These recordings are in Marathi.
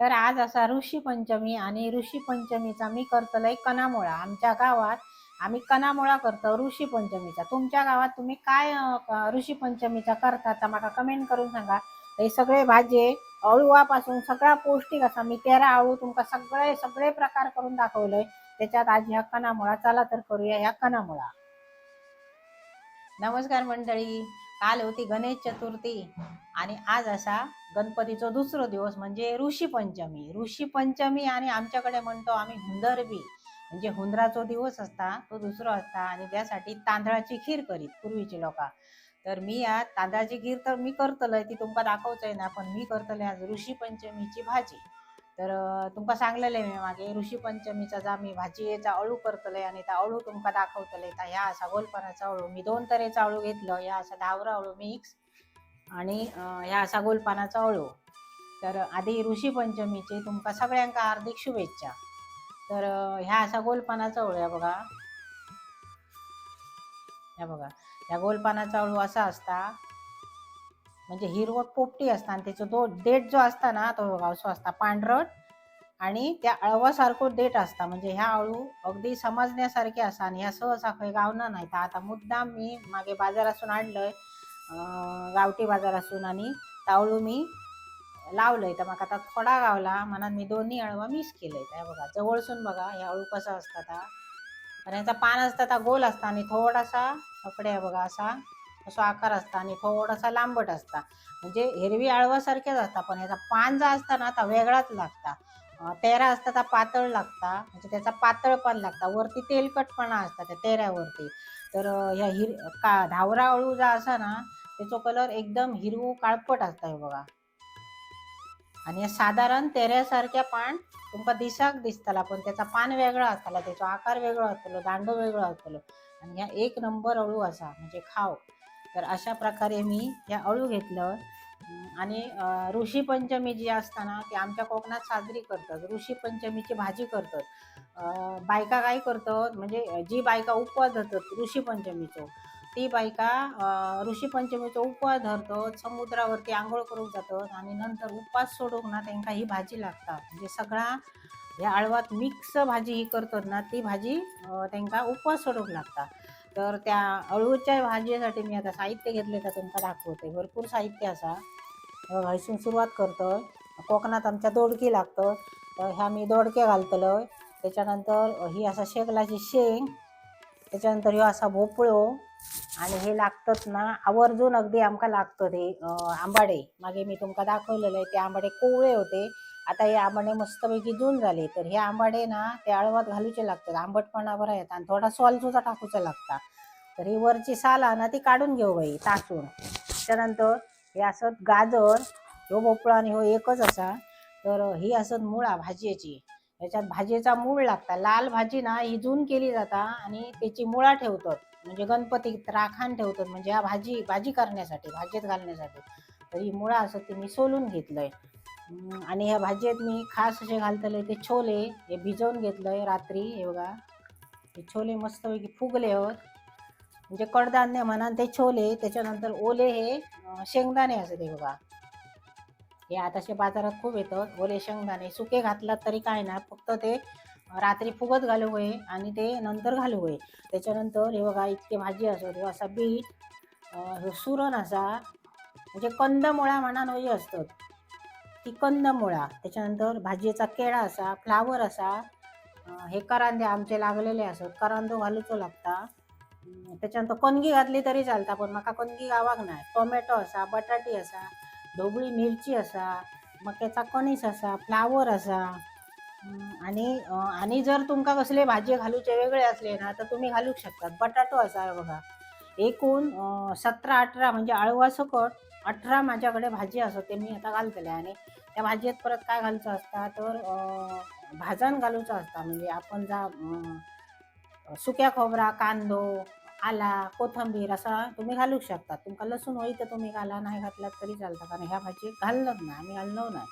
तर आज असा ऋषी पंचमी आणि ऋषी पंचमीचा मी करतलंय कनामुळा आमच्या गावात आम्ही कनामुळा करतो ऋषी पंचमीचा. तुमच्या गावात तुम्ही काय ऋषी पंचमीचा करता? तर मला कमेंट करून सांगा. हे सगळे भाजे अळुवापासून सगळा पौष्टिक असा मी तेरा अळू तुमका सगळे सगळे प्रकार करून दाखवलोय. त्याच्यात आज ह्या कणामुळा. चला तर करूया ह्या कणामुळा. नमस्कार मंडळी. काल होती गणेश चतुर्थी आणि आज असा गणपतीचा दुसरा दिवस म्हणजे ऋषी पंचमी. ऋषी पंचमी आणि आमच्याकडे म्हणतो आम्ही हुंदरबी. म्हणजे हुंदराचा दिवस असता तो दुसरा असता आणि त्यासाठी तांदळाची खीर करीत पूर्वीची लोक. तर मी आज तांदळाची खीर तर मी करतलय ती तुमका दाखवचंय ना पण मी करतले आज ऋषी पंचमीची भाजी. तर तुमका सांगलेलं आहे मी मागे ऋषी पंचमीचा जा मी भाजयेचा अळू करतले आणि त्या अळू तुमका दाखवतले त्या ह्या असा गोलपानाचा अळू मी दोन तरेचा अळू घेतलं ह्या असा धावरा अळू मिक्स आणि ह्या असा गोलपानाचा अळू. तर आधी ऋषी पंचमीचे तुमका सगळ्यांका हार्दिक शुभेच्छा. तर ह्या असा गोलपानाचा अळू या बघा. ह्या बघा. ह्या गोलपानाचा अळू असा असता म्हणजे हिरवट पोपटी असता आणि त्याचा तो देठ जो असता ना तो असो असता पांढरट आणि त्या अळवासारखो देठ असता. म्हणजे ह्या अळू अगदी समजण्यासारखे असा आणि ह्या सहसा खंय गावना नाही तर आता मुद्दाम मी मागे बाजारातून आणलंय अं, गावठी बाजारातून आणि तावळू मी लावलंय. तर मग आता थोडा गावला मनात मी दोन्ही अळवा मिस केलंय. त्या बघा जवळसून बघा ह्या अळू कसं असता आता. आणि याचा पान असता गोल असता आणि थोडासा कपडे आहे बघा असा. असा आकार असता आणि थोडासा लांबट असता. म्हणजे हिरवी आळवासारखेच असता पण याचा पान जो असता ना तो वेगळाच लागता. तेरा असता तर पातळ लागता म्हणजे त्याचा पातळ पण लागता. वरती तेलकटपणा असता त्या तेऱ्यावरती. तर ह्या हिर का धावरा अळू जो असा ना त्याचा कलर एकदम हिरवू काळपट असता हे बघा. आणि साधारण तेऱ्यासारख्या पान तुमका दिसाक दिसतला पण त्याचा पान वेगळा असताला त्याचा आकार वेगळो असतलो दांडो वेगळो असतलो. आणि ह्या एक नंबर अळू असा म्हणजे खाव. तर अशा प्रकारे मी ह्या अळू घेतलं. आणि ऋषीपंचमी ऋषी पंचमी जी असताना ती आमच्या कोकणात साजरी करतात. ऋषी पंचमीची भाजी करतात. बायका काय करतात? म्हणजे जी बायका उपवास धरतात ऋषीपंचमीचो ती बायका अं, ऋषी उपवास धरतात. समुद्रावरती आंघोळ करून जातात आणि नंतर उपवास सोडूक ना त्यांना ही भाजी लागतात. म्हणजे सगळा ह्या आळवात मिक्स भाजी ही करतात ना ती भाजी त्यांना उपवास सोडूक लागता तर त्या अळूच्या भाजीसाठी मी आता साहित्य घेतले तर तुमचा दाखवते. भरपूर साहित्य असा. बघा, हयसून सुरुवात करतं. कोकणात आमच्या दोडकी लागतं. तर ह्या मी दोडके घालतलोय. त्याच्यानंतर ही असा शेगलाची शेंग. त्याच्यानंतर ह्यो असा भोपळो. आणि हे लागतात ना आवर्जून अगदी आमका लागतं ते आंबाडे. मागे मी तुमका दाखवलेलं आहे ते आंबाडे कोवळे होते. आता हे आंबाडे मस्तपैकी जून झाले तर हे आंबाडे ना ते आळवात घालूचे लागतात आंबटपणा बरा येतात आणि थोडा सॉल सुद्धा टाकूचा लागता. तर ही वरची साला ना ती काढून घेऊ बाई तासून. त्याच्यानंतर हे असत गाजर ह्यो भोपळा आणि ह्यो एकच असा तर ही असत मुळा भाजयेची. याच्यात भाजीचा मूळ लागता. लाल भाजी ना ही जून केली जाता आणि त्याची मुळा ठेवतात. म्हणजे गणपतीत राखाण ठेवतात म्हणजे ह्या भाजी भाजी करण्यासाठी भाजीत घालण्यासाठी. तर ही मुळा असं ते मी सोलून घेतलंय. आणि ह्या भाजीत मी खास असे घालतले ते छोले हे भिजवून घेतलंय रात्री हे बघा. हे छोले मस्तपैकी फुगले होत. म्हणजे कडधान्य म्हणा ते छोले त्याच्यानंतर ओले हे शेंगदाणे असते हे बघा. हे आताशे बाजारात खूप येतात. ओले शेंगदाणे सुके घातलात तरी काय ना फक्त ते रात्री फुगत घालू होय आणि ते नंतर घालू होय त्याच्यानंतर हे बघा इतके भाजी असत हे असा बीट सुरण असा म्हणजे कंदमुळा म्हणा होई असतात. ती कंदमुळा त्याच्यानंतर भाजयेचा केळा असा फ्लावर असा हे करांदे आमचे लागलेले असत करांदो घालूचो लागता. त्याच्यानंतर कणगी घातली तरी चालता पण म्हाका कणगी गावाक नाही टोमॅटो असा बटाटी असा ढोबळी मिरची असा मक्याचा कणीस असा फ्लावर असा. आणि आणि जर तुमका कसले भाजी घालूचे वेगळे असले ना तर तुम्ही घालूक शकतात. बटाटो असा बघा. एकूण सतरा अठरा म्हणजे आळवा सकट अठरा माझ्याकडे भाजी असं ते मी आता घालतले. आणि त्या भाजीत परत काय घालूचं असता तर भाजण घालूचं असता. म्हणजे आपण जा सुक्या खोबरा कांदो आला कोथंबीर असा तुम्ही घालू शकता. तुमका लसूण होई तर तुम्ही घाला नाही घातलात तरी चालतं. कारण ह्या भाजी घालणार ना आम्ही घालणं नाही.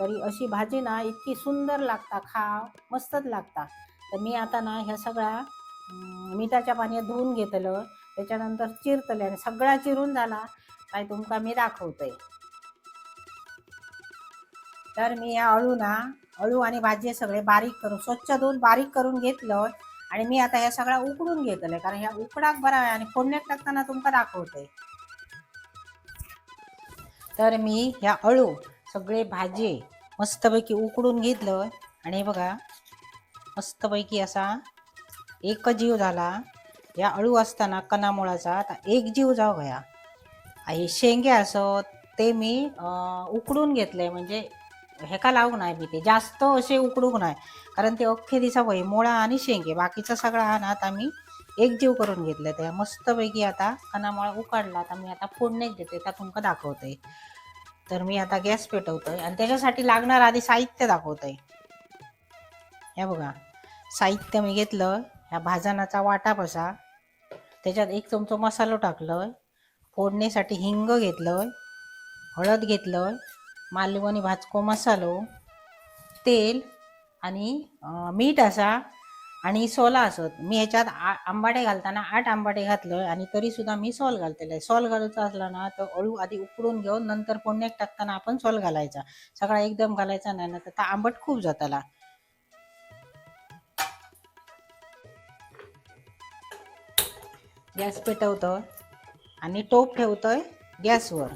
तरी अशी भाजी ना इतकी सुंदर लागता खाव मस्तच लागता. तर मी आता ना ह्या सगळ्या मिठाच्या पाण्यात धुवून घेतलं. त्याच्यानंतर चिरतले आणि सगळा चिरून झाला. काय तुमका मी दाखवतोय. तर मी या अळू ना अळू आणि भाजी सगळे बारीक करून स्वच्छ धुवून बारीक करून घेतलं आणि मी आता ह्या सगळ्या उकडून घेतलंय कारण ह्या उकडाक बरा आहे आणि फोडण्यात टाकताना तुमका दाखवते. तर मी ह्या अळू सगळे भाजी मस्तपैकी उकडून घेतलं आणि बघा मस्तपैकी असा एक जीव झाला. या अळू असताना कणामुळाचा आता एक जीव जाऊ घ्या हे शेंगे असत ते मी उकडून उकडून घेतले म्हणजे हेका लावूक नाही मी ते? जास्त असे उकडूक नाही. कारण ते अख्खे दिसा वय मोळा आणि शेंगे. बाकीचा सगळा हा ना एकजीव एक जीव करून घेतले त्या. मस्तपैकी आता कणामुळा उकाडला. तर मी आता फोडणेच देते त्या तुमका दाखवते तर मी आता गॅस पेटवतोय. आणि त्याच्यासाठी लागणार आधी साहित्य दाखवतोय. हे बघा. साहित्य मी घेतलं. ह्या भाजणाचा वाटा बसा. त्याच्यात एक चमचो मसालो टाकलोय फोडणीसाठी हिंग घेतलोय हळद घेतलोय मालवणी भाजको मसालो तेल आणि मीठ असा आणि सोला असत मी ह्याच्यात आ- आंबाडे घालताना आठ आंबाडे घातलं आणि तरी सुद्धा मी सॉल घालतेले. सॉल घालूचा असला ना तर अळू आधी उकडून घेऊन नंतर फोडण्यात टाकताना आपण सॉल घालायचा. सगळा एकदम घालायचा नाही ना तर आंबट खूप जाताला गॅस पेटवतं आणि टोप ठेवतोय गॅसवर.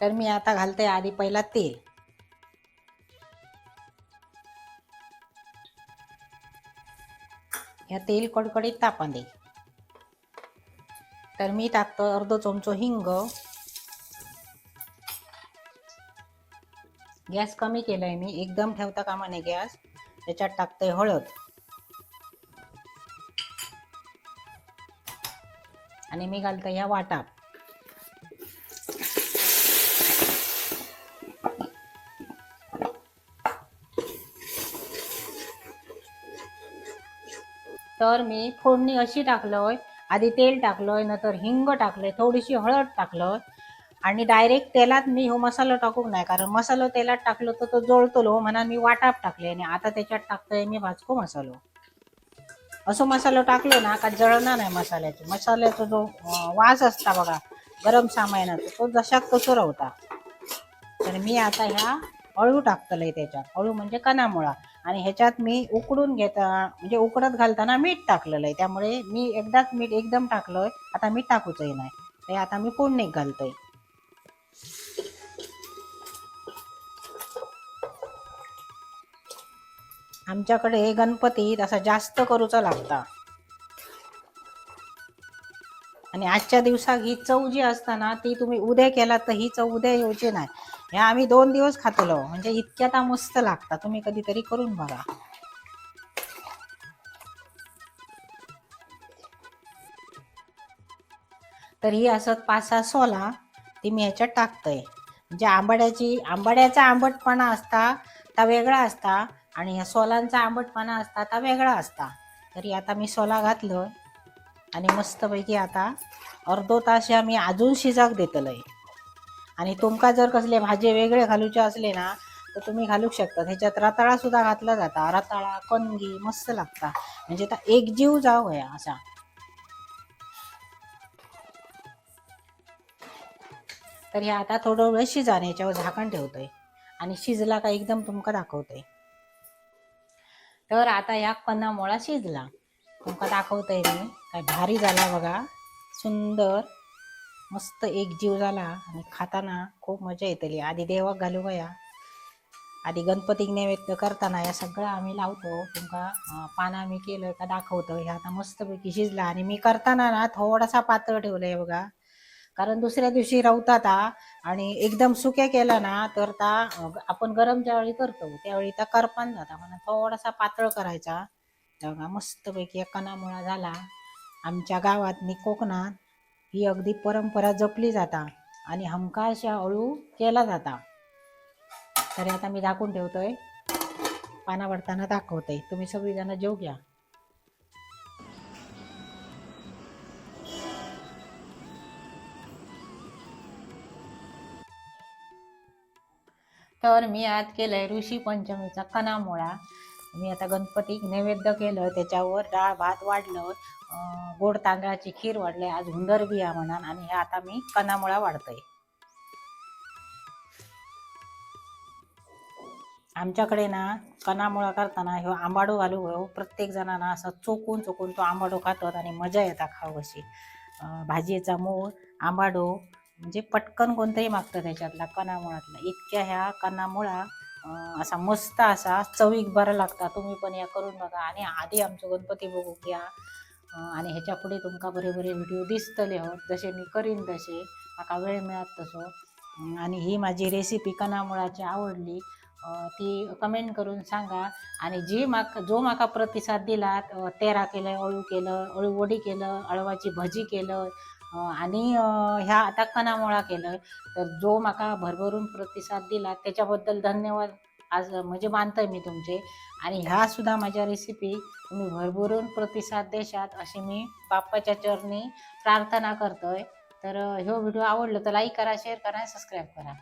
तर मी आता घालते आधी पहिला तेल. ह्या तेल कडकडीत तापा दे. तर मी टाकतो अर्ध चमचो हिंग. गॅस कमी केलाय मी एकदम ठेवता कामा नये गॅस. त्याच्यात टाकते हळद. आणि मी घालतो ह्या वाटात तर मी फोडणी अशी टाकलोय आधी तेल टाकलोय नंतर हिंग टाकलंय थोडीशी हळद टाकलोय. आणि डायरेक्ट तेलात मी हो मसाला टाकूक नाही कारण मसालो तेलात टाकलो तर तो जळतलो म्हणा मी वाटाप टाकले आणि आता त्याच्यात टाकतोय मी भाजको मसालो. असो मसालो टाकलो ना का जळणार नाही मसाल्याचे. मसाल्याचा जो वास असता बघा गरम सामानाचा तो जशात तसो राहता. तर मी आता ह्या अळू टाकतलंय त्याच्यात. अळू म्हणजे कणामुळा. आणि ह्याच्यात मी उकडून घेता म्हणजे उकडत घालताना मीठ टाकलेलं आहे त्यामुळे मी एकदाच मीठ एकदम टाकलंय. आता मीठ टाकूचंही नाही ते आता मी फोडणीत घालतोय. आमच्याकडे गणपतीत असा जास्त करूचा लागता. आणि आजच्या दिवसात ही चव जी असताना ती तुम्ही उद्या केला तर ही चव उद्या येऊची नाही. ह्या आम्ही दोन दिवस खातलो. म्हणजे इतक्यात ता मस्त लागता तुम्ही कधीतरी करून बघा. तर ही असत पाच सहा सोला. ती मी ह्याच्यात टाकतोय. म्हणजे आंबाड्याची आंबाड्याचा आंबटपणा असता ता वेगळा असता. आणि ह्या सोलांचा आंबटपणा असता ता वेगळा असता. तरी आता मी सोला घातलं. आणि मस्तपैकी आता अर्धो तास या मी अजून शिजाक देतलंय. आणि तुमका जर कसले भाजे वेगळे घालूचे असले ना तर तुम्ही घालू शकता. ह्याच्यात रताळा सुद्धा घातला जाता. रताळा कणगी मस्त लागता. म्हणजे आता एक जीव जाव असा. तर हे आता थोडं वेळ शिजाने याच्यावर झाकण ठेवतोय. आणि शिजला का एकदम तुमका दाखवतोय. तर आता ह्या कणामुळा शिजला. तुमका दाखवतोय मी. काय भारी झाला बघा. सुंदर. मस्त एक जीव झाला आणि खाताना खूप मजा येतली आधी देवाक घालू गया. आधी गणपतीक नैवेद्य करताना या सगळं आम्ही लावतो. तुमका पानं पाना मी केलं का दाखवतो. हे आता मस्तपैकी शिजला आणि मी करताना ना थोडासा पातळ ठेवलंय बघा. कारण दुसऱ्या दिवशी रवतात ता आणि एकदम सुक्या केला ना तर ता आपण गरम ज्यावेळी करतो त्यावेळी ता करपान जाता. म्हणून थोडासा पातळ करायचा. बघा मस्तपैकी कणामुळा झाला. आमच्या गावात नि कोकणात ही अगदी परंपरा जपली जाता आणि हमखास हळू केला जाता. तरी आता मी दाखवून ठेवतोय. पाना पडताना दाखवतोय तुम्ही सगळीजण जेव घ्या. तर मी आज केलंय ऋषी पंचमीचा कणामुळा मी आता गणपती नैवेद्य केलं त्याच्यावर डाळ भात वाढलं गोड तांदळाची खीर वाढले आज हुंदर बिया म्हणा आणि हे आता मी कणामुळा वाढतोय. आमच्याकडे ना कणामुळा करताना ह्यो आंबाडो घालू हो प्रत्येक जणांना असं चोकून चोकून तो आंबाडो खातात आणि मजा येतात खाऊ अशी. भाजीचा मूळ आंबाडो म्हणजे पटकन कोणतंही मागतं त्याच्यातला कणामुळातला. इतक्या ह्या कणामुळा असा मस्त असा चवीक बरा लागता. तुम्ही पण या करून बघा. आणि आधी आमचो गणपती बघू घ्या. आणि ह्याच्या पुढे तुमका बरे बरे व्हिडिओ दिसतले हो. जसे मी करीन तसे. माका वेळ मिळत तसो. आणि ही माझी रेसिपी कनामुळाची आवडली. ती कमेंट करून सांगा. आणि जी माक जो माका प्रतिसाद दिलात तेरा केलं अळू केलं अळू वडी केलं अळवाची भजी केलं आणि ह्या आता कणामुळा केलं. तर जो माका भरभरून प्रतिसाद दिला त्याच्याबद्दल धन्यवाद. आज म्हणजे मानतंय मी तुमचे. आणि ह्या सुद्धा माझ्या रेसिपी तुम्ही भरभरून प्रतिसाद देशात अशी मी बाप्पाच्या चरणी प्रार्थना करतोय. तर ह्यो व्हिडिओ आवडलो तर लाईक करा शेअर करा सबस्क्राईब करा.